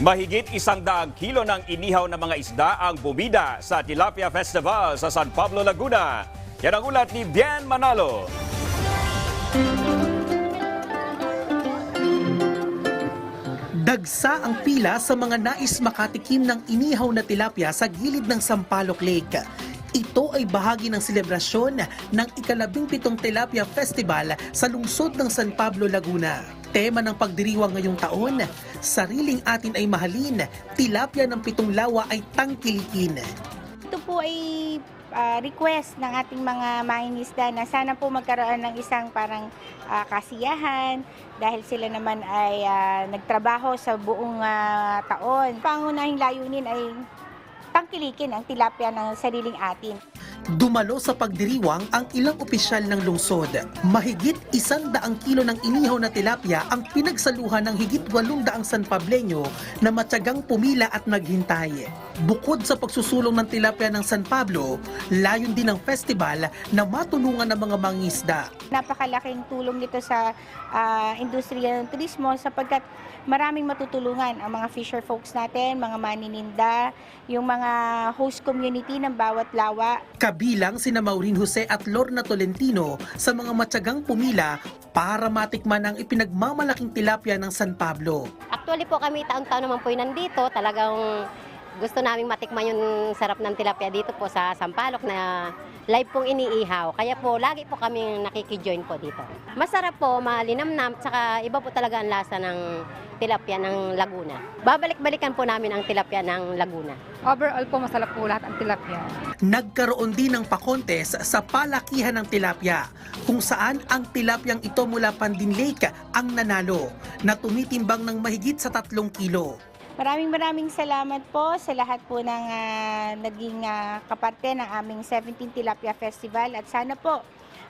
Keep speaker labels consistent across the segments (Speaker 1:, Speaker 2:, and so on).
Speaker 1: Mahigit isang daang kilo ng inihaw na mga isda ang bumida sa Tilapia Festival sa San Pablo, Laguna. Yan ang ulat ni Bien Manalo.
Speaker 2: Dagsa ang pila sa mga nais makatikim ng inihaw na tilapia sa gilid ng Sampaloc Lake. Ito ay bahagi ng selebrasyon ng ikalabing pitong Tilapia Festival sa lungsod ng San Pablo, Laguna. Tema ng pagdiriwang ngayong taon, sariling atin ay mahalin, tilapia ng pitong lawa ay tangkilikin.
Speaker 3: Ito po ay ah, request ng ating mga mangingisda na sana po magkaroon ng isang parang ah, kasiyahan dahil sila naman ay ah, nagtrabaho sa buong ah, taon. Pangunahing layunin ay tangkilikin ang tilapia ng sariling atin.
Speaker 2: Dumalo sa pagdiriwang ang ilang opisyal ng lungsod. Mahigit isang daang kilo ng inihaw na tilapia ang pinagsaluhan ng higit walong daang San Pableño na matyagang pumila at naghintay. Bukod sa pagsusulong ng tilapia ng San Pablo, layon din ng festival na matulungan ng mga mangisda.
Speaker 3: Napakalaking tulong nito sa ah, industriya ng turismo sapagkat maraming matutulungan ang mga fisher folks natin, mga manininda, yung mga host community ng bawat lawa.
Speaker 2: Kabilang sina Maureen Jose at Lorna Tolentino sa mga matyagang pumila para matikman ang ipinagmamalaking tilapia ng San Pablo.
Speaker 4: Actually po kami taon-taon naman po nandito. Talagang gusto naming matikman yung sarap ng tilapia dito po sa Sampaloc na live pong iniihaw. Kaya po lagi po kami nakikijoin po dito. Masarap po, malinamnam, tsaka iba po talaga ang lasa ng tilapia ng Laguna. Babalik-balikan po namin ang tilapia ng Laguna.
Speaker 5: Overall po, masarap po lahat ang tilapia.
Speaker 2: Nagkaroon din ng pakontes sa palakihan ng tilapia kung saan ang tilapyang ito mula Pandin Lake ang nanalo na tumitimbang ng mahigit sa tatlong kilo.
Speaker 3: Maraming maraming salamat po sa lahat po ng ah, naging ah, kaparte ng aming 17 Tilapia Festival at sana po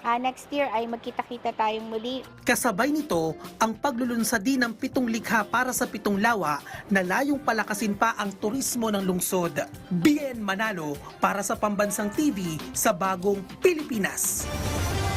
Speaker 3: ah, next year ay magkita-kita tayong muli.
Speaker 2: Kasabay nito ang paglulunsad din ng pitong likha para sa pitong lawa na layong palakasin pa ang turismo ng lungsod. Bien Manalo para sa Pambansang TV sa Bagong Pilipinas.